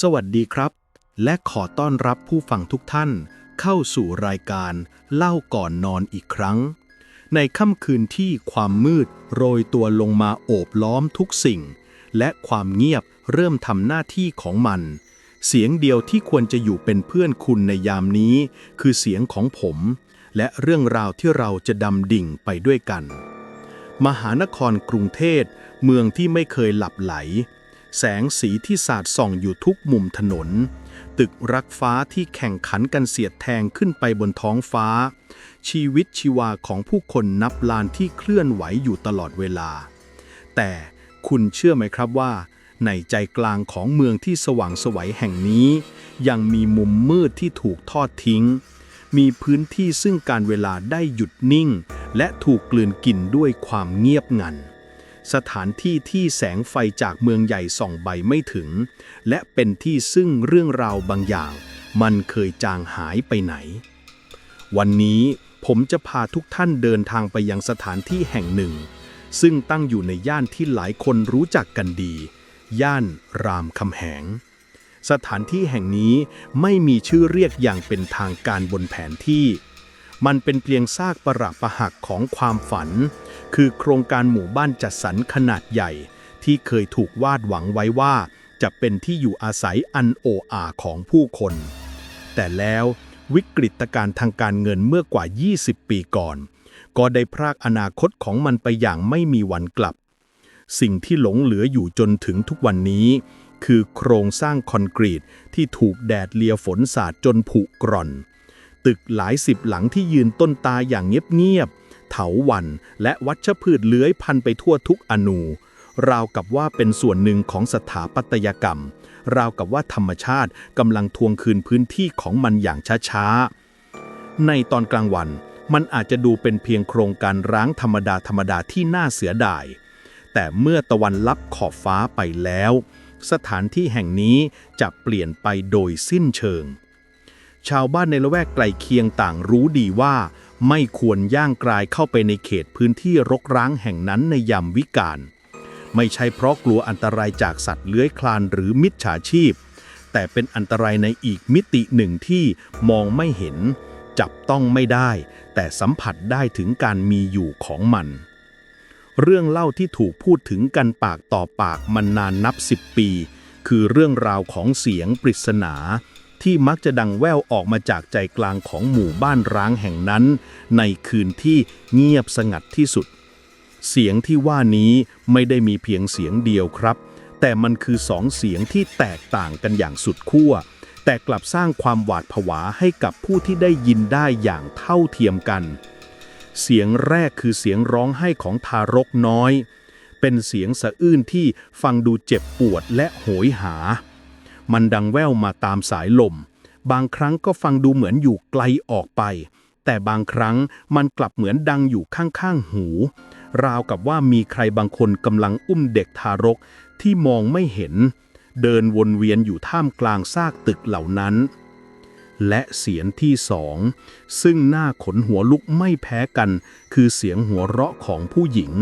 สวัสดีครับ และขอต้อนรับผู้ฟังทุกท่าน เข้าสู่รายการเล่าก่อนนอนอีกครั้ง ในค่ำคืนที่ความมืดโรยตัวลงมาโอบล้อมทุกสิ่ง และความเงียบเริ่มทำหน้าที่ของมัน เสียงเดียวที่ควรจะอยู่เป็นเพื่อนคุณในยามนี้ คือเสียงของผม และเรื่องราวที่เราจะดำดิ่งไปด้วยกัน มหานครกรุงเทพเมืองที่ไม่เคยหลับไหล แสงสีที่สาดส่องอยู่ทุกมุมถนน ตึกรักฟ้าที่แข่งขันกันเสียดแทงขึ้นไปบนท้องฟ้า ชีวิตชีวาของผู้คนนับล้านที่เคลื่อนไหวอยู่ตลอดเวลา แต่คุณเชื่อไหมครับว่า ในใจกลางของเมืองที่สว่างสวัยแห่งนี้ ยังมีมุมมืดที่ถูกทอดทิ้ง มีพื้นที่ซึ่งการเวลาได้หยุดนิ่ง และถูกกลืนกินด้วยความเงียบงัน สถานที่ที่แสงไฟจากเมืองใหญ่ส่องใบไม่ถึง และเป็นที่ซึ่งเรื่องราวบางอย่าง มันเคยจางหายไปไหน วันนี้ผมจะพาทุกท่านเดินทางไปยังสถานที่แห่งหนึ่ง ซึ่งตั้งอยู่ในย่านที่หลายคนรู้จักกันดี ย่านรามคำแหง สถานที่แห่งนี้ไม่มีชื่อเรียกอย่างเป็นทางการบนแผนที่ มันเป็นเพียงซากปรักประหักของความฝัน คือโครงการหมู่บ้านจัดสรรขนาดใหญ่ ที่เคยถูกวาดหวังไว้ว่า จะเป็นที่อยู่อาศัยอันโออาของผู้คน แต่แล้ววิกฤตการณ์ทางการเงินเมื่อกว่า 20 ปีก่อน ก็ได้พรากอนาคตของมันไปอย่างไม่มีวันกลับ สิ่งที่หลงเหลืออยู่จนถึงทุกวันนี้ คือโครงสร้างคอนกรีตที่ถูกแดดเลียฝนสาดจนผุกร่อน ตึกหลายสิบหลังที่ยืนต้นตาอย่างเงียบๆ เถาวันและวัชพืชเลื้อยพันไปทั่วทุกอนู ราวกับว่าเป็นส่วนหนึ่งของสถาปัตยกรรม ราวกับว่าธรรมชาติกำลังทวงคืนพื้นที่ของมันอย่างช้าๆ ในตอนกลางวันมันอาจจะดูเป็นเพียงโครงการร้างธรรมดาธรรมดาที่น่าเสียดาย แต่เมื่อตะวันลับขอบฟ้าไปแล้ว สถานที่แห่งนี้จะเปลี่ยนไปโดยสิ้นเชิง ชาวบ้านในละแวกไกลเคียงต่างรู้ดีว่า ไม่ควรย่างกรายเข้าไปในเขตพื้นที่รกร้างแห่งนั้นในยามวิกาลไม่ใช่เพราะกลัวอันตรายจากสัตว์เลื้อยคลานหรือมิจฉาชีพ แต่เป็นอันตรายในอีกมิติหนึ่งที่มองไม่เห็น จับต้องไม่ได้ แต่สัมผัสได้ถึงการมีอยู่ของมัน เรื่องเล่าที่ถูกพูดถึงกันปากต่อปากมันนานนับสิบปี คือเรื่องราวของเสียงปริศนา ที่มักจะดังแว่วออกมาจากใจกลางของหมู่บ้านร้างแห่งนั้น ในคืนที่เงียบสงัดที่สุด เสียงที่ว่านี้ไม่ได้มีเพียงเสียงเดียวครับ แต่มันคือสองเสียงที่แตกต่างกันอย่างสุดขั้วแต่กลับสร้างความหวาดผวาให้กับผู้ที่ได้ยินได้อย่างเท่าเทียมกัน เสียงแรกคือเสียงร้องไห้ของทารกน้อย เป็นเสียงสะอื้นที่ฟังดูเจ็บปวดและโหยหา มันดังแว่วมาตามสายลม บางครั้งก็ฟังดูเหมือนอยู่ไกลออกไป แต่บางครั้งมันกลับเหมือนดังอยู่ข้างๆหู ราวกับว่ามีใครบางคนกำลังอุ้มเด็กทารกที่มองไม่เห็น เดินวนเวียนอยู่ท่ามกลางซากตึกเหล่านั้น และเสียงที่สอง ซึ่งหน้าขนหัวลุกไม่แพ้กัน คือเสียงหัวเราะของผู้หญิง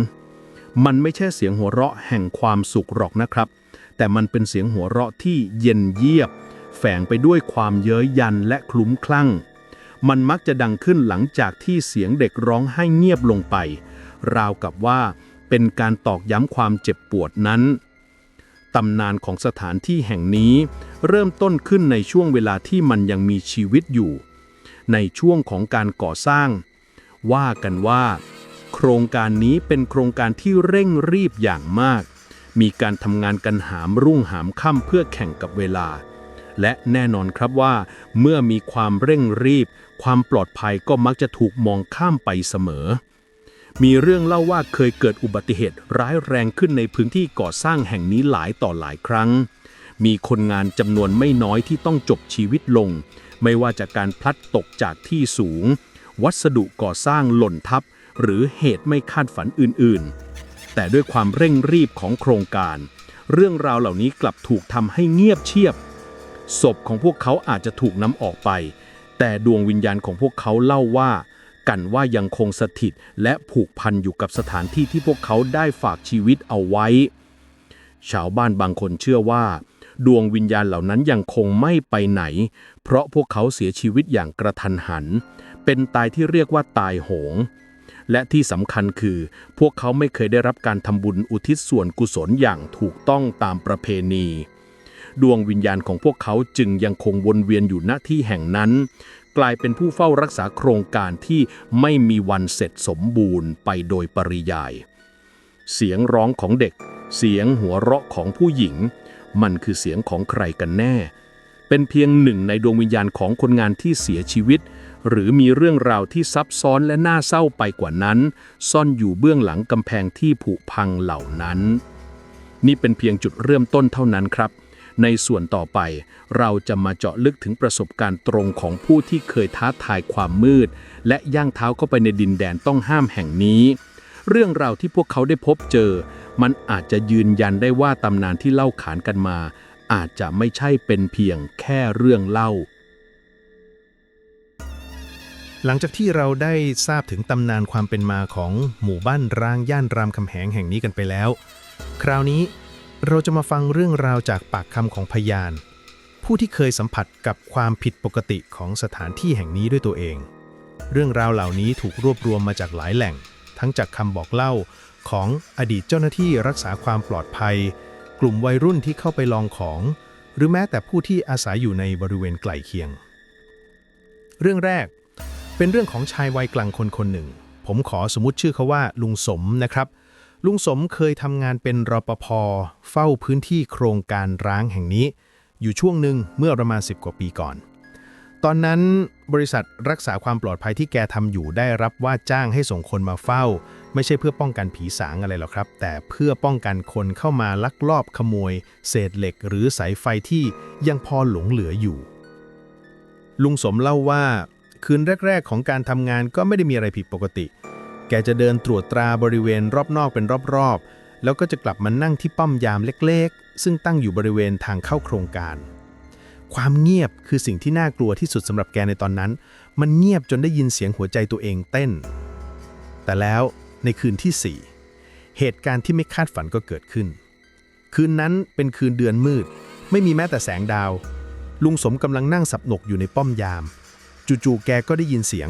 มันไม่ใช่เสียงหัวเราะแห่งความสุขหรอกนะครับ แต่มันเป็นเสียงหัวเราะที่เย็นเยียบ แฝงไปด้วยความเย้ยยันและคลุ้มคลั่ง มันมักจะดังขึ้นหลังจากที่เสียงเด็กร้องไห้เงียบลงไป ราวกับว่าเป็นการตอกย้ำความเจ็บปวดนั้นตำนานของสถานที่แห่งนี้ เริ่มต้นขึ้นในช่วงเวลาที่มันยังมีชีวิตอยู่ ในช่วงของการก่อสร้าง ว่ากันว่า โครงการนี้เป็นโครงการที่เร่งรีบอย่างมาก มีการทำงานกันหามรุ่งหามค่ำเพื่อแข่งกับเวลา และแน่นอนครับว่า เมื่อมีความเร่งรีบ ความปลอดภัยก็มักจะถูกมองข้ามไปเสมอ มีเรื่องเล่าว่าเคยเกิดอุบัติเหตุร้ายแรงขึ้นในพื้นที่ก่อสร้างแห่งนี้หลายต่อหลายครั้ง มีคนงานจำนวนไม่น้อยที่ต้องจบชีวิตลง ไม่ว่าจากการพลัดตกจากที่สูง วัสดุก่อสร้างหล่นทับ หรือเหตุไม่คาดฝันอื่นๆ แต่ด้วยความเร่งรีบของโครงการ เรื่องราวเหล่านี้กลับถูกทำให้เงียบเชียบ ศพของพวกเขาอาจจะถูกนำออกไป แต่ดวงวิญญาณของพวกเขาเล่าว่า กันว่ายังคงสถิตและผูกพันอยู่กับสถานที่ที่พวกเขาได้ฝากชีวิตเอาไว้ ชาวบ้านบางคนเชื่อว่า ดวงวิญญาณเหล่านั้นยังคงไม่ไปไหน เพราะพวกเขาเสียชีวิตอย่างกระทันหัน เป็นตายที่เรียกว่าตายโหง และที่สำคัญคือ พวกเขาไม่เคยได้รับการทำบุญอุทิศส่วนกุศลอย่างถูกต้องตามประเพณี ดวงวิญญาณของพวกเขาจึงยังคงวนเวียนอยู่ณที่แห่งนั้น กลายเป็นผู้เฝ้ารักษาโครงการที่ไม่มีวันเสร็จสมบูรณ์ไปโดยปริยาย เสียงร้องของเด็ก เสียงหัวเราะของผู้หญิง มันคือเสียงของใครกันแน่ เป็นเพียงหนึ่งในดวงวิญญาณของคนงานที่เสียชีวิต หรือมีเรื่องราวที่ซับซ้อนและน่าเศร้าไปกว่านั้น ซ่อนอยู่เบื้องหลังกำแพงที่ผุพังเหล่านั้น นี่เป็นเพียงจุดเริ่มต้นเท่านั้นครับ ในส่วนต่อไปเราจะมาเจาะลึกถึงประสบการณ์ตรงของผู้ที่เคยท้าทายความมืด และย่างเท้าเข้าไปในดินแดนต้องห้ามแห่งนี้ เรื่องราวที่พวกเขาได้พบเจอ มันอาจจะยืนยันได้ว่าตำนานที่เล่าขานกันมา อาจจะไม่ใช่เป็นเพียงแค่เรื่องเล่า หลังจากที่เราได้ทราบถึงตำนานความเป็นมาของหมู่บ้านร้างย่านรามคำแหงแห่งนี้กันไปแล้ว คราวนี้เราจะมาฟังเรื่องราวจากปากคำของพยาน ผู้ที่เคยสัมผัสกับความผิดปกติของสถานที่แห่งนี้ด้วยตัวเอง เรื่องราวเหล่านี้ถูกรวบรวมมาจากหลายแหล่ง ทั้งจากคำบอกเล่าของอดีตเจ้าหน้าที่รักษาความปลอดภัย กลุ่มวัยรุ่นที่เข้าไปลองของ หรือแม้แต่ผู้ที่อาศัยอยู่ในบริเวณใกล้เคียง เรื่องแรก เป็นเรื่องของชายวัยกลางคนคนหนึ่ง ผมขอสมมติชื่อเขาว่าลุงสมนะครับ ลุงสมเคยทำงานเป็นรปภ เฝ้าพื้นที่โครงการร้างแห่งนี้ อยู่ช่วงหนึ่งเมื่อประมาณ 10 กว่าปีก่อน ตอนนั้นบริษัทรักษาความปลอดภัยที่แกทำอยู่ได้รับว่าจ้างให้ส่งคนมาเฝ้า ไม่ใช่เพื่อป้องกันผีสางอะไรหรอกครับ แต่เพื่อป้องกันคนเข้ามาลักลอบขโมย เศษเหล็กหรือสายไฟที่ยังพอหลงเหลืออยู่ ลุงสมเล่าว่า คืนแรก ๆ ของการทำงานก็ไม่ได้มีอะไรผิดปกติ แกจะเดินตรวจตราบริเวณรอบนอกเป็นรอบๆ แล้วก็จะกลับมานั่งที่ป้อมยามเล็กๆ ซึ่งตั้งอยู่บริเวณทางเข้าโครงการ ความเงียบคือสิ่งที่น่ากลัวที่สุดสำหรับแกในตอนนั้น มันเงียบจนได้ยินเสียงหัวใจตัวเองเต้น แต่แล้วในคืนที่ 4 เหตุการณ์ที่ไม่คาดฝันก็เกิดขึ้น คืนนั้นเป็นคืนเดือนมืด ไม่มีแม้แต่แสงดาว ลุงสมกำลังนั่งสับหนกอยู่ในป้อมยาม จู่ๆแกก็ได้ยินเสียง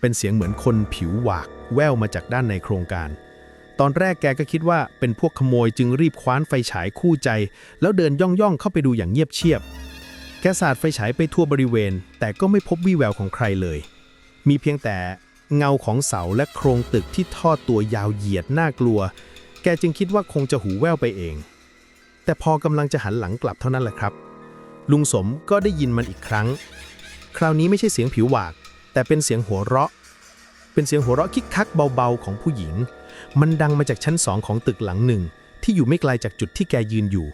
เป็นเสียงเหมือนคนผิวหวาก แววมาจากด้านในโครงการ ตอนแรกแกก็คิดว่าเป็นพวกขโมยจึงรีบคว้านไฟฉายคู่ใจ แล้วเดินย่องๆเข้าไปดูอย่างเงียบเชียบ แกสาดไฟฉายไปทั่วบริเวณ แต่ก็ไม่พบวี่แววของใครเลย มีเพียงแต่เงาของเสาและโครงตึกที่ทอดตัวยาวเหยียดน่ากลัว แกจึงคิดว่าคงจะหูแว่วไปเอง แต่พอกำลังจะหันหลังกลับเท่านั้นแหละครับ ลุงสมก็ได้ยินมันอีกครั้ง คราวนี้ไม่ใช่เสียงผิวหวาก แต่เป็นเสียงหัวเราะ เป็นเสียงหัวเราะคิกคักเบาๆของผู้หญิง มันดังมาจากชั้นสองของตึกหลังหนึ่ง ที่อยู่ไม่ไกลจากจุดที่แกยืนอยู่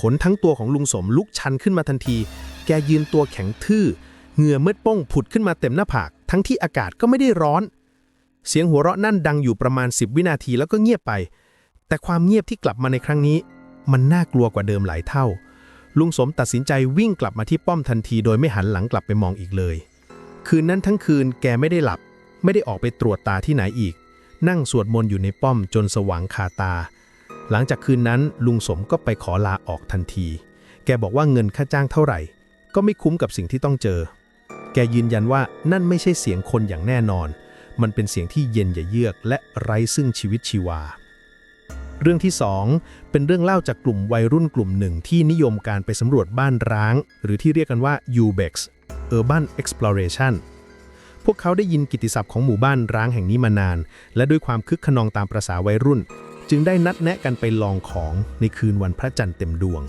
ขนทั้งตัวของลุงสมลุกชันขึ้นมาทันที แกยืนตัวแข็งทื่อ เหงื่อเมืดป้งผุดขึ้นมาเต็มหน้าผาก ทั้งที่อากาศก็ไม่ได้ร้อน เสียงหัวเราะนั่นดังอยู่ประมาณ 10 วินาทีแล้วก็เงียบไป แต่ความเงียบที่กลับมาในครั้งนี้ มันน่ากลัวกว่าเดิมหลายเท่า ลุงสมตัดสินใจวิ่งกลับมาที่ป้อมทันทีโดยไม่หันหลังกลับไปมองอีกเลย คืนนั้นทั้งคืนแกไม่ได้หลับ ไม่ได้ออกไปตรวจตาที่ไหนอีก นั่งสวดมนต์อยู่ในป้อมจนสว่างคาตา หลังจากคืนนั้นลุงสมก็ไปขอลาออกทันที แกบอกว่าเงินค่าจ้างเท่าไหร่ ก็ไม่คุ้มกับสิ่งที่ต้องเจอ แกยืนยันว่านั่นไม่ใช่เสียงคนอย่างแน่นอน มันเป็นเสียงที่เย็นอย่าเยือกและไร้ซึ่งชีวิตชีวา เรื่องที่ 2 เป็นเรื่องเล่าจากกลุ่มวัยรุ่นกลุ่มหนึ่งที่นิยมการไปสำรวจบ้านร้าง หรือที่เรียกกันว่า UBEX Urban Exploration พวกเขาได้ยินกิตติศัพท์ของหมู่บ้านร้างแห่งนี้มานาน และด้วยความคึกขนองตามประษาวัยรุ่น จึงได้นัดแนะกันไปลองของในคืนวันพระจันทร์เต็มดวง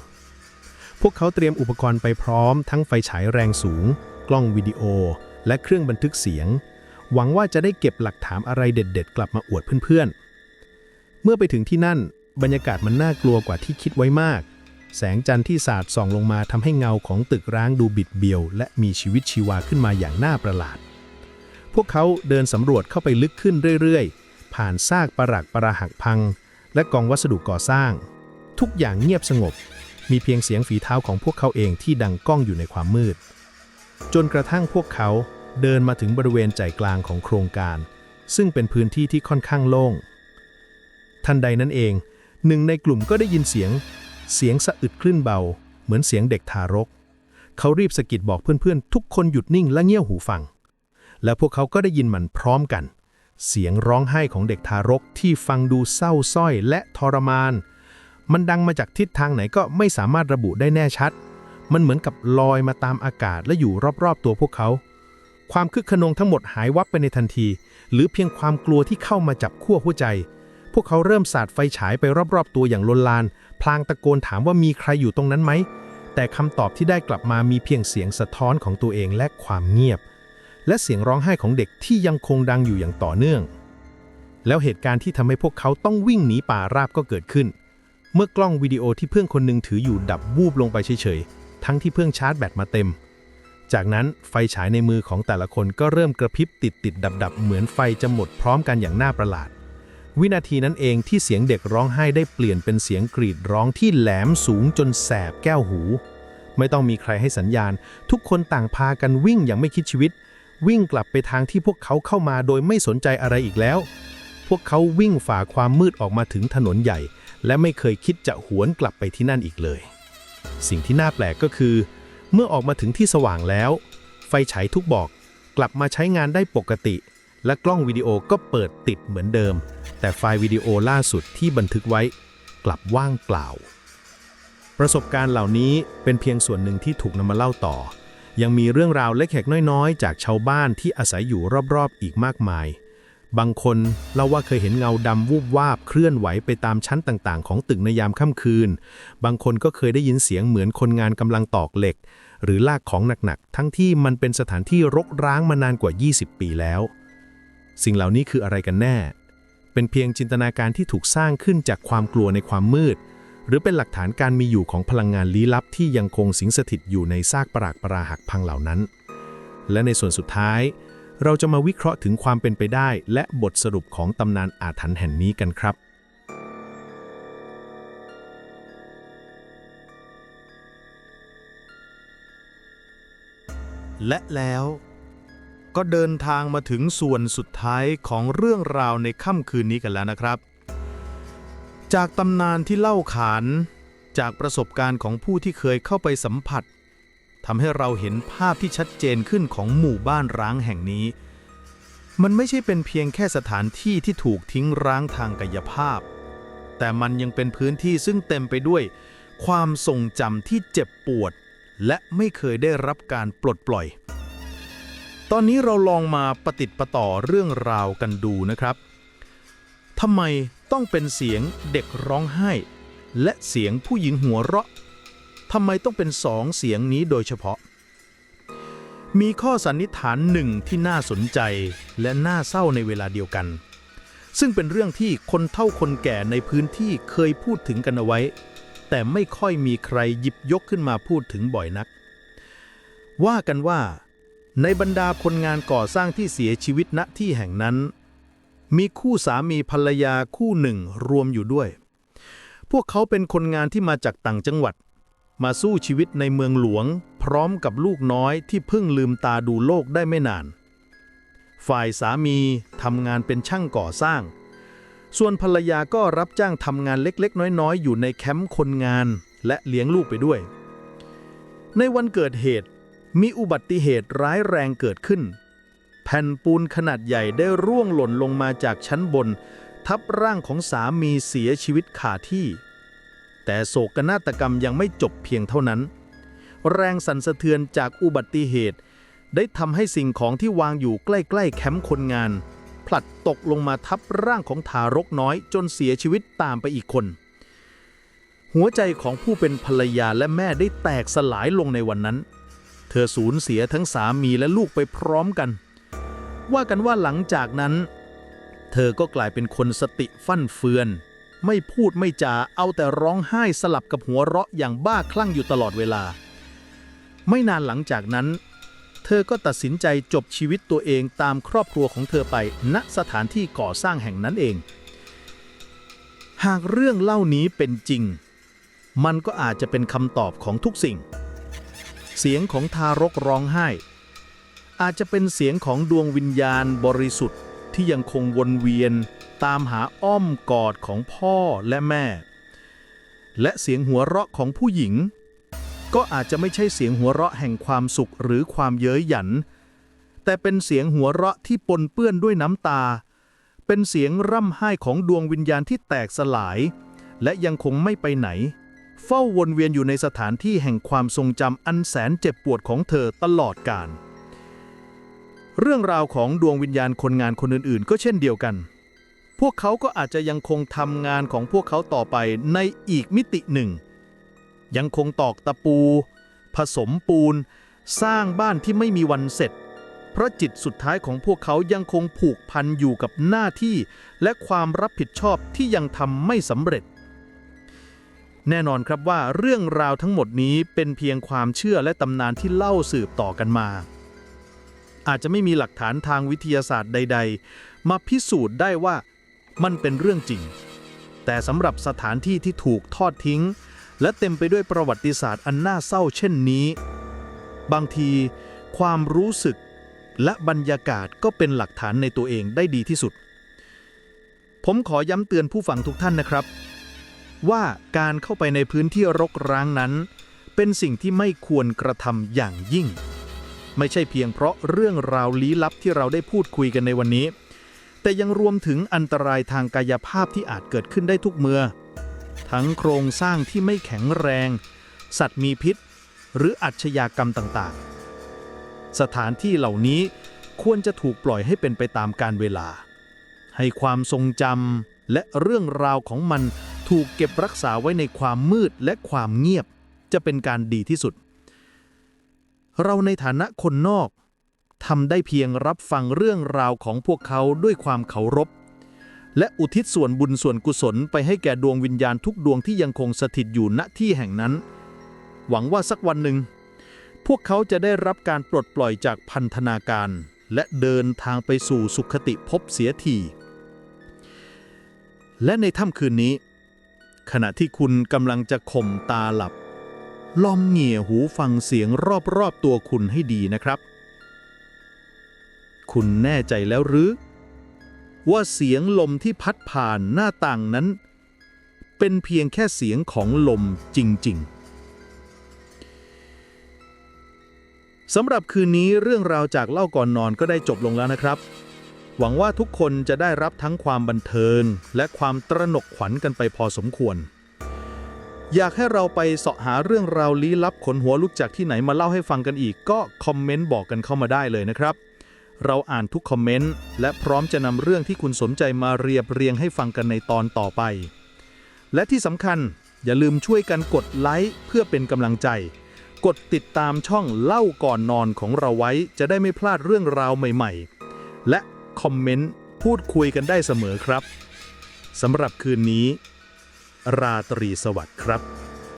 พวกเขาเตรียมอุปกรณ์ไปพร้อม ทั้งไฟฉายแรงสูง กล้องวิดีโอ และเครื่องบันทึกเสียง หวังว่าจะได้เก็บหลักฐานอะไรเด็ด ๆ กลับมาอวดเพื่อนๆ เมื่อไปถึงที่นั่น บรรยากาศมันน่ากลัวกว่าที่คิดไว้มาก แสงจันทร์ที่สาดส่องลงมาทำให้เงาของตึกร้างดูบิดเบี้ยว และมีชีวิตชีวาขึ้นมาอย่างน่าประหลาด พวกเขาเดินสำรวจเข้าไปลึกขึ้นเรื่อยๆ ผ่านซากปรักปราหักพัง และกองวัสดุก่อสร้าง ทุกอย่างเงียบสงบ มีเพียงเสียงฝีเท้าของพวกเขาเองที่ดังก้องอยู่ในความมืด จนกระทั่งพวกเขาเดินมาถึงบริเวณใจกลางของโครงการ ซึ่งเป็นพื้นที่ที่ค่อนข้างโล่ง ทันใดนั้นเอง หนึ่งในกลุ่มก็ได้ยินเสียง เสียงสะอึดคลื่นเบา เหมือนเสียงเด็กทารก เขารีบสะกิดบอกเพื่อนๆ ทุกคนหยุดนิ่งและเงี่ยวหูฟัง แล้วพวกเขาก็ได้ยินมันพร้อมกัน เสียงร้องไห้ของเด็กทารกที่ฟังดูเศร้าสร้อยและทรมาน มันดังมาจากทิศทางไหนก็ไม่สามารถระบุได้แน่ชัด มันเหมือนกับลอยมาตามอากาศและอยู่รอบๆ ตัวพวกเขา ความคึกขนองทั้งหมดหายวับไปในทันที หรือเพียงความกลัวที่เข้ามาจับขั้วหัวใจ พวกเขาเริ่มสาดไฟฉายไปรอบๆ ตัวอย่างลนลาน พลางตะโกนถามว่ามีใครอยู่ตรงนั้นไหม แต่คำตอบที่ได้กลับมามีเพียงเสียงสะท้อนของตัวเองและความเงียบ และเสียงร้องไห้ของเด็กที่ยังคงดังอยู่อย่างต่อเนื่อง แล้วเหตุการณ์ที่ทำให้พวกเขาต้องวิ่งหนีป่าราบก็เกิดขึ้น เมื่อกล้องวิดีโอที่เพื่อนคนหนึ่งถืออยู่ดับวูบลงไปเฉยๆ ทั้งที่เพิ่งชาร์จแบตมาเต็มจากนั้นไฟฉายในมือของแต่ละคนก็เริ่มกระพริบติดติดดับดับๆเหมือนไฟจะหมดพร้อมกันอย่างน่าประหลาด วินาทีนั้นเองที่เสียงเด็กร้องไห้ได้เปลี่ยนเป็นเสียงกรีดร้องที่แหลมสูงจนแสบแก้วหู ไม่ต้องมีใครให้สัญญาณ ทุกคนต่างพากันวิ่งอย่างไม่คิดชีวิต วิ่งกลับไปทางที่พวกเขาเข้ามาโดยไม่สนใจอะไรอีกแล้ว พวกเขาวิ่งฝ่าความมืดออกมาถึงถนนใหญ่ และไม่เคยคิดจะหวนกลับไปที่นั่นอีกเลย สิ่งที่น่าแปลกก็คือ เมื่อออกมาถึงที่สว่างแล้ว ไฟฉายทุกบอก กลับมาใช้งานได้ปกติ และกล้องวิดีโอก็เปิดติดเหมือนเดิม แต่ไฟล์วิดีโอล่าสุดที่บันทึกไว้กลับว่างเปล่า ประสบการณ์เหล่านี้เป็นเพียงส่วนหนึ่งที่ถูกนำมาเล่าต่อ ยังมีเรื่องราวเล็กแขกน้อยๆ จากชาวบ้านที่อาศัยอยู่รอบๆ อีกมากมาย บางคนเล่าว่าเคยเห็นเงาดำวูบวาบเคลื่อนไหวไปตามชั้นต่างๆ ของตึกในยามค่ำคืน บางคนก็เคยได้ยินเสียงเหมือนคนงานกำลังตอกเหล็ก หรือลากของหนักๆ ทั้งที่มันเป็นสถานที่รกร้างมานานกว่า 20 ปีแล้ว สิ่งเหล่านี้คืออะไรกันแน่ เป็นเพียงจินตนาการที่ถูกสร้างขึ้นจากความกลัวในความมืด หรือเป็นหลักฐานการมีอยู่ของพลังงานลี้ลับที่ยังคงสิงสถิตอยู่ในซากปรักปราหักพังเหล่านั้น และในส่วนสุดท้าย เราจะมาวิเคราะห์ถึงความเป็นไปได้ และบทสรุปของตำนานอาถรรพ์แห่งนี้กันครับและแล้ว ก็เดินทางมาถึงส่วนสุดท้ายของเรื่องราวในค่ำคืนนี้กันแล้วนะครับ จากตำนานที่เล่าขาน จากประสบการณ์ของผู้ที่เคยเข้าไปสัมผัสทำให้เราเห็นภาพที่ชัดเจนขึ้นของหมู่บ้านร้างแห่งนี้ มันไม่ใช่เป็นเพียงแค่สถานที่ที่ถูกทิ้งร้างทางกายภาพ แต่มันยังเป็นพื้นที่ซึ่งเต็มไปด้วย ความทรงจำที่เจ็บปวด และไม่เคยได้รับการปลดปล่อย ตอนนี้เราลองมาปฏิติดประต่อเรื่องราวกันดูนะครับทำไมต้องเป็นเสียงเด็กร้องไห้ และเสียงผู้หญิงหัวเราะทำไมต้องเป็นสองเสียงนี้โดยเฉพาะ มีข้อสันนิษฐานหนึ่งที่น่าสนใจและน่าเศร้าในเวลาเดียวกัน ซึ่งเป็นเรื่องที่คนเฒ่าคนแก่ในพื้นที่เคยพูดถึงกันเอาไว้ แต่ไม่ค่อยมีใครหยิบยกขึ้นมาพูดถึงบ่อยนัก ว่ากันว่า ในบรรดาคนงานก่อสร้างที่เสียชีวิตณที่แห่งนั้น มีคู่สามีภรรยาคู่หนึ่งรวมอยู่ด้วย พวกเขาเป็นคนงานที่มาจากต่างจังหวัด มาสู้ชีวิตในเมืองหลวง พร้อมกับลูกน้อยที่เพิ่งลืมตาดูโลกได้ไม่นาน ฝ่ายสามีทำงานเป็นช่างก่อสร้าง ส่วนภรรยาก็รับจ้างทำงานเล็กๆ น้อยๆ อยู่ในแคมป์คนงานและเลี้ยงลูกไปด้วย ในวันเกิดเหตุ มีอุบัติเหตุร้ายแรงเกิดขึ้น แผ่นปูนขนาดใหญ่ได้ร่วงหล่นลงมาจากชั้นบน ทับร่างของสามีเสียชีวิตขาที่ แต่โศกนาฏกรรมยังไม่จบเพียงเท่านั้น แรงสั่นสะเทือนจากอุบัติเหตุ ได้ทำให้สิ่งของที่วางอยู่ใกล้ ๆ แคมป์คนงาน ผลัดตกลงมาทับร่างของทารกน้อยจนเสียชีวิตตามไปอีกคนหัวใจของผู้เป็นภรรยาและแม่ได้แตกสลายลงในวันนั้น เธอสูญเสียทั้งสามีและลูกไปพร้อมกัน ว่ากันว่าหลังจากนั้น เธอก็กลายเป็นคนสติฟั่นเฟือน ไม่พูดไม่จาเอาแต่ร้องไห้สลับกับหัวเราะอย่างบ้าคลั่งอยู่ตลอดเวลา ไม่นานหลังจากนั้น เธอก็ตัดสินใจจบชีวิตตัวเองตามครอบครัวของเธอไปณสถานที่ก่อสร้างแห่งนั้นเอง หากเรื่องเล่านี้เป็นจริง มันก็อาจจะเป็นคำตอบของทุกสิ่ง เสียงของทารกร้องไห้ อาจจะเป็นเสียงของดวงวิญญาณบริสุทธิ์ที่ยังคงวนเวียนตามหาอ้อมกอดของพ่อและแม่ และเสียงหัวเราะของผู้หญิง ก็อาจจะไม่ใช่เสียงหัวเราะแห่งความสุขหรือความเย้ยหยัน แต่เป็นเสียงหัวเราะที่ปนเปื้อนด้วยน้ำตา เป็นเสียงร่ำไห้ของดวงวิญญาณที่แตกสลาย และยังคงไม่ไปไหน เฝ้าวนเวียนอยู่ในสถานที่แห่งความทรงจำอันแสนเจ็บปวดของเธอตลอดกาลเรื่องราวของดวงวิญญาณคนงานคนอื่นๆ ก็เช่นเดียวกัน พวกเขาก็อาจจะยังคงทำงานของพวกเขาต่อไปในอีกมิติหนึ่ง ยังคงตอกตะปู ผสมปูน สร้างบ้านที่ไม่มีวันเสร็จ เพราะจิตสุดท้ายของพวกเขายังคงผูกพันอยู่กับหน้าที่ และความรับผิดชอบที่ยังทำไม่สำเร็จ แน่นอนครับว่าเรื่องราวทั้งหมดนี้เป็นเพียงความเชื่อและตำนานที่เล่าสืบต่อกันมา อาจจะไม่มีหลักฐานทางวิทยาศาสตร์ใด ๆ มาพิสูจน์ได้ว่ามันเป็นเรื่องจริง แต่สำหรับสถานที่ที่ถูกทอดทิ้ง และเต็มไปด้วยประวัติศาสตร์อันน่าเศร้าเช่นนี้ บางทีความรู้สึกและบรรยากาศก็เป็นหลักฐานในตัวเองได้ดีที่สุด ผมขอย้ำเตือนผู้ฟังทุกท่านนะครับ ว่าการเข้าไปในพื้นที่รกร้างนั้น เป็นสิ่งที่ไม่ควรกระทำอย่างยิ่ง ไม่ใช่เพียงเพราะเรื่องราวลี้ลับที่เราได้พูดคุยกันในวันนี้ แต่ยังรวมถึงอันตรายทางกายภาพที่อาจเกิดขึ้นได้ทุกเมื่อ ทั้งโครงสร้างที่ไม่แข็งแรง สัตว์มีพิษ หรืออัชญากรรมต่างๆ สถานที่เหล่านี้ควรจะถูกปล่อยให้เป็นไปตามการเวลา ให้ความทรงจำและเรื่องราวของมัน ถูกเก็บรักษาไว้ในความมืดและความเงียบ จะเป็นการดีที่สุด เราในฐานะคนนอกทำได้เพียงรับฟังเรื่องราวของพวกเขาด้วยความเคารพ และอุทิศส่วนบุญส่วนกุศลไปให้แก่ดวงวิญญาณทุกดวงที่ยังคงสถิตอยู่ณที่แห่งนั้น หวังว่าสักวันหนึ่ง พวกเขาจะได้รับการปลดปล่อยจากพันธนาการ และเดินทางไปสู่สุขติภพเสียทีและในค่ำคืนนี้ ขณะที่คุณกำลังจะข่มตาหลับ ลองเหงี่ยหูฟังเสียงรอบๆตัวคุณให้ดีนะครับ คุณแน่ใจแล้วหรือ ว่าเสียงลมที่พัดผ่านหน้าต่างนั้น เป็นเพียงแค่เสียงของลมจริง ๆสำหรับคืนนี้เรื่องราวจากเล่าก่อนนอนก็ได้จบลงแล้วนะครับ หวังว่าทุกคนจะได้รับทั้งความบันเทิง และความตระหนกขวัญกันไปพอสมควร อยากให้เราไปเสาะหาเรื่องราวลี้ลับขนหัวลุกจากที่ไหนมาเล่าให้ฟังกันอีก ก็คอมเมนต์บอกกันเข้ามาได้เลยนะครับ เราอ่านทุกคอมเมนต์และพร้อมจะนำเรื่องที่คุณสนใจมาเรียบเรียงให้ฟังกันในตอนต่อไป และที่สำคัญอย่าลืมช่วยกันกดไลค์เพื่อเป็นกำลังใจ กดติดตามช่องเล่าก่อนนอนของเราไว้ จะได้ไม่พลาดเรื่องราวใหม่ ๆ และ คอมเมนต์ พูดคุยกันได้เสมอครับสำหรับคืนนี้ ราตรีสวัสดิ์ครับ